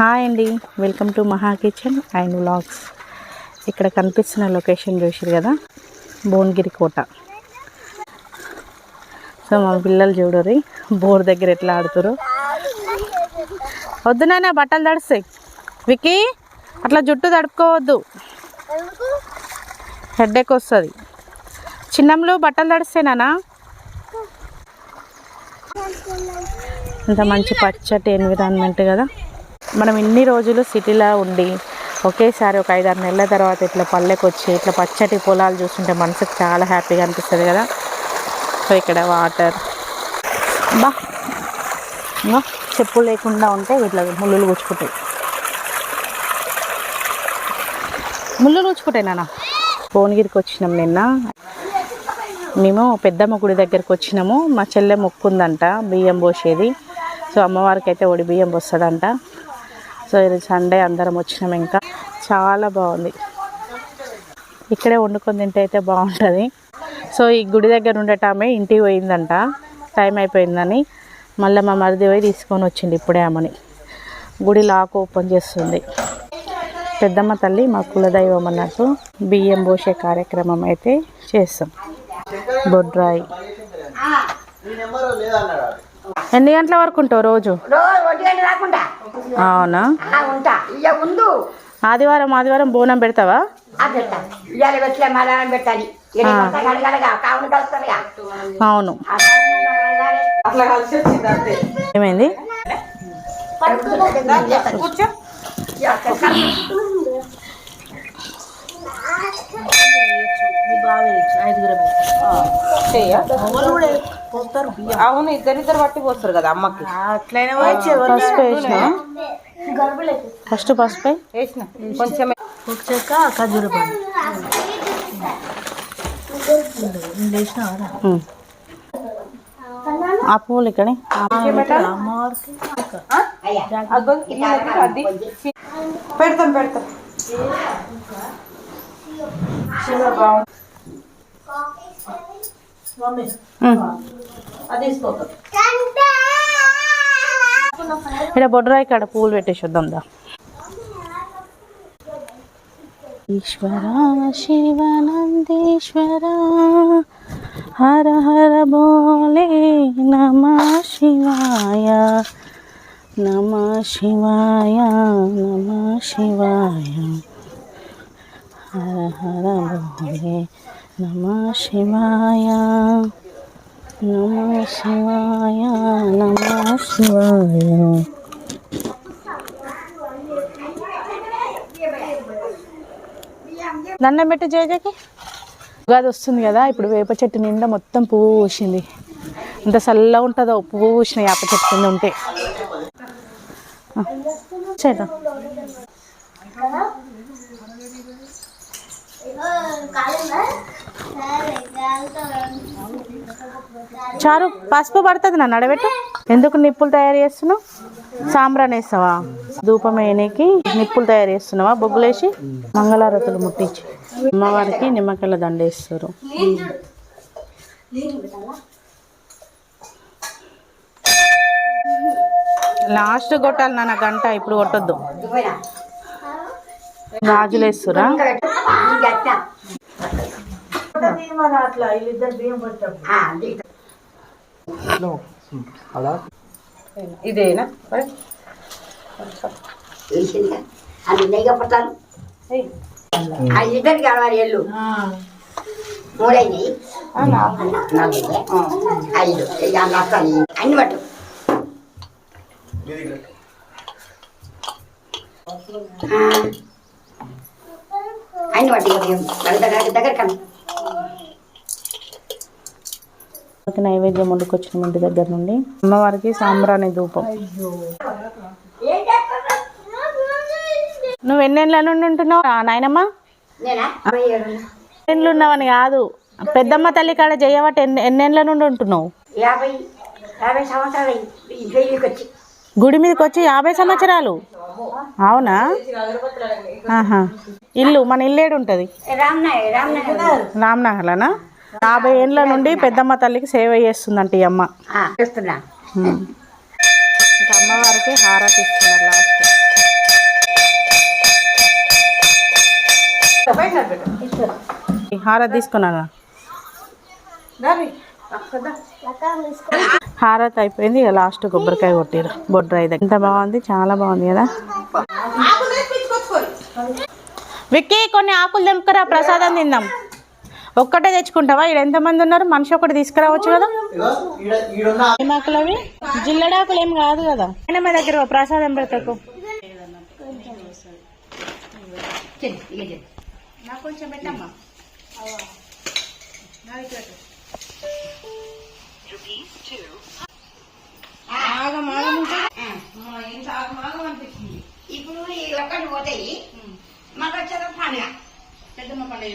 Hi అండి. Welcome to Maha kitchen and vlogs. ఇక్కడ కనిపిస్తున్న లొకేషన్ చూసారు కదా? భువనగిరి కోట. సో మా పిల్లలు చూడరు బోర్ దగ్గర ఎట్లా ఆడుతురు వద్దు నాన్న బట్టలు తడుస్తాయి వికీ అట్లా జుట్టు తడుపుకోవద్దు. హెడ్ఏక్ వస్తుంది. చిన్నంలో బట్టలు తడిస్తాయి నాన్న. ఇంత మంచి పచ్చటి ఎన్విరాన్మెంట్ కదా. మనం ఇన్ని రోజులు సిటీలో ఉండి ఒకేసారి ఒక ఐదారు నెలల తర్వాత ఇట్లా పల్లెకి వచ్చి ఇట్లా పచ్చటి పొలాలు చూస్తుంటే మనసుకు చాలా హ్యాపీగా అనిపిస్తుంది కదా. సో ఇక్కడ వాటర్. బా. చెప్పు చెప్పులు లేకుండా ఉంటే ఇట్లా ముళ్ళు గుచ్చుకుంటాయి. ముళ్ళు గుచ్చుకుంటాయి నాన్న. భువనగిరికి వచ్చినాం నిన్న. మేము పెద్దమ్మ గుడి దగ్గరికి వచ్చినాము. మా చెల్లె మొక్కుందంట బియ్యం పోసేది. సో అమ్మవారికి అయితే ఒడి బియ్యం పోస్తుందంట. సో ఇది సండే అందరం వచ్చినాం ఇంకా. చాలా బాగుంది. ఇక్కడే వండుకొని తింటే అయితే బాగుంటుంది. సో ఈ గుడి దగ్గర ఉండటామే ఇంటికి పోయిందంట. టైం అయిపోయిందని మళ్ళీ మా మరిది పోయి తీసుకొని వచ్చింది ఇప్పుడే ఆమెని. గుడి లాక్ ఓపెన్ చేస్తుంది. పెద్దమ్మ తల్లి మా కులదైవం అన్నట్టు బియ్యం పోసే కార్యక్రమం అయితే చేస్తాం. బొడ్రాయి. ఎన్ని గంటల వరకు ఉంటావు రోజు రోజు ఒంటి గంట రాకుండా అవునా? ఆ, ఉంటా. ఇక ముందు ఆదివారం ఆదివారం బోనం పెడతావా? పెడతా. ఇవాళ మలయాళం పెట్టాలి. అవును. ఏమైంది? చెయ్య అవును ఇద్దరిద్దరు పట్టి పోస్తారు కదా అమ్మకి. పసుపు వేసిన? ఫస్ట్ పసుపు వేసిన. కొంచెం ఉమ్. ఆ పువ్వులు ఇక్కడే. పెడతాం పెడతాం ఉమ్. తీసుకోక ఇక్కడ బొడ్రాయి కాడ పువ్వులు పెట్టేసి వద్దాం దా. ఈశ్వర శివనందీశ్వర హర హర బోలే నమ శివాయ నమ శివాయ నమ శివాయ. హర హర బోలే నమ శివాయ నమ శివాయ నమ శివాయ. దండం పెట్టి జయజకి. ఉగాది వస్తుంది కదా ఇప్పుడు వేప చెట్టు నిండా మొత్తం పువ్వు పూసింది. ఇంత చల్లగా ఉంటుందో పువ్వు పూసిన వేప చెట్టు కింద ఉంటే. చేద్దాం. చారు పసుపు పడుతుంది నన్ను అడబెట్టు ఎందుకు నిప్పులు తయారు చేస్తున్నావు? సాంబ్రాన్ వేస్తావా? ధూపం వేయనీకి నిప్పులు తయారు చేస్తున్నావా? బొగ్గులేసి మంగళారతులు ముట్టించి. అమ్మవారికి నిమ్మకాయల దండ వేస్తారు. లాస్ట్ కొట్టాలి నాన్న గంట ఇప్పుడు కొట్టొద్దు. గాజులు వేస్తురా ఇంకా పెట్టు. ఇంకా ఎత్తా. ఆ, అది. ఇదేనా. అది నెయ్యి ఆ ఇద్దరికి ఐదు. అన్ని పట్టు. అన్ని పట్టు దగ్గర దగ్గర దగ్గర కను అమ్మవారికి నైవేద్యం వండుకొచ్చిన ఇంటి దగ్గర నుండి అమ్మవారికి సాంబ్రాణి ధూపం. నువ్వు ఎన్నేళ్ళ నుండి ఉంటున్నావు? నాయనమ్మ? ఎన్నేళ్ళు ఉన్నావని కాదు. పెద్దమ్మ తల్లి కాడ చేయబట్టి ఎన్ని ఎన్నేళ్ళ నుండి ఉంటున్నావు? గుడి మీదకి వచ్చి యాభై సంవత్సరాలు? అవునా? ఆహా. ఇల్లు మన ఇల్లు ఏడు ఉంటుంది రామ్నగర్లోనా? యాభై ఏళ్ళ నుండి పెద్దమ్మ తల్లికి సేవ చేస్తుందంట ఈ అమ్మ. అమ్మవారికి హారతి ఇస్తున్నారు లాస్ట్ హారత్ అయిపోయింది ఇక లాస్ట్ కొబ్బరికాయ కొట్టారు బొడ్రాయి అయితే ఎంత బాగుంది చాలా బాగుంది కదా? విక్కీ కొన్ని ఆకులు తెంపుకరా ప్రసాదం తిందాం. ఒక్కటే తెచ్చుకుంటావా? ఇక్కడ ఎంతమంది ఉన్నారు? మనిషి ఒకటి తీసుకురావచ్చు కదా? ఏం అవి జిల్లడాకులు ఏం కాదు కదా? అయినా మా దగ్గర ప్రసాదం పెడతాకు. ఇప్పుడు ఈ ఒక్కటి పోతాయి మాకు వచ్చేది పండుగ పెద్దమ్మ పండుగ